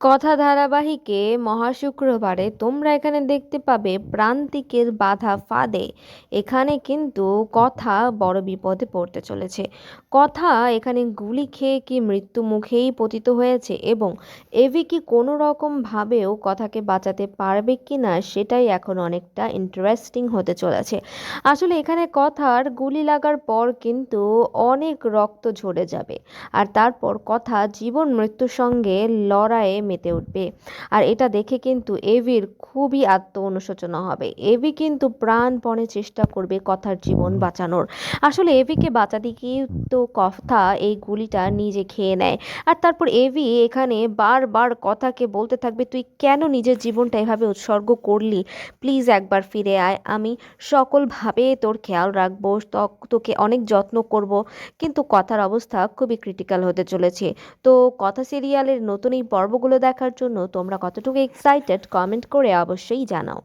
কথা ধারাবাহিকে মহাশুক্রবারে তোমরা এখানে দেখতে পাবে প্রান্তিকের বাধা ফাঁদে। এখানে কিন্তু কথা বড় বিপদে পড়তে চলেছে। কথা এখানে গুলি খেয়ে কি মৃত্যু মুখেই পতিত হয়েছে এবং এভি কি কোনো রকম ভাবেও কথাকে বাঁচাতে পারবে কি না সেটাই এখন অনেকটা ইন্টারেস্টিং হতে চলেছে। আসলে এখানে কথার গুলি লাগার পর কিন্তু অনেক রক্ত ঝরে যাবে। আর তারপর কথা জীবন মৃত্যুর সঙ্গে লড়াইয়ে মেতে উঠবে। আর এটা দেখে কিন্তু এভির খুবই আত্ম অনুশোচনা হবে। এভি কিন্তু প্রাণপণে চেষ্টা করবে কথার জীবন বাঁচানোর। আসলে এভিকে বাঁচাতে গিয়ে তো কথা এই গুলিটা নিজে খেয়ে নেয়। আর তারপর এভি এখানে বারবার কথাকে বলতে থাকবে, তুই কেন নিজের জীবনটা এভাবে উৎসর্গ করলি? প্লিজ একবার ফিরে আয়। আমি সকলভাবে তোর খেয়াল রাখব তক- তোকে অনেক যত্ন করব। কিন্তু কথার অবস্থা খুবই ক্রিটিক্যাল হতে চলেছে। তো কথা সিরিয়ালের নতুন এই পর্বগুলো দেখার জন্য তোমরা কতটুকু এক্সাইটেড কমেন্ট করে অবশ্যই জানাও।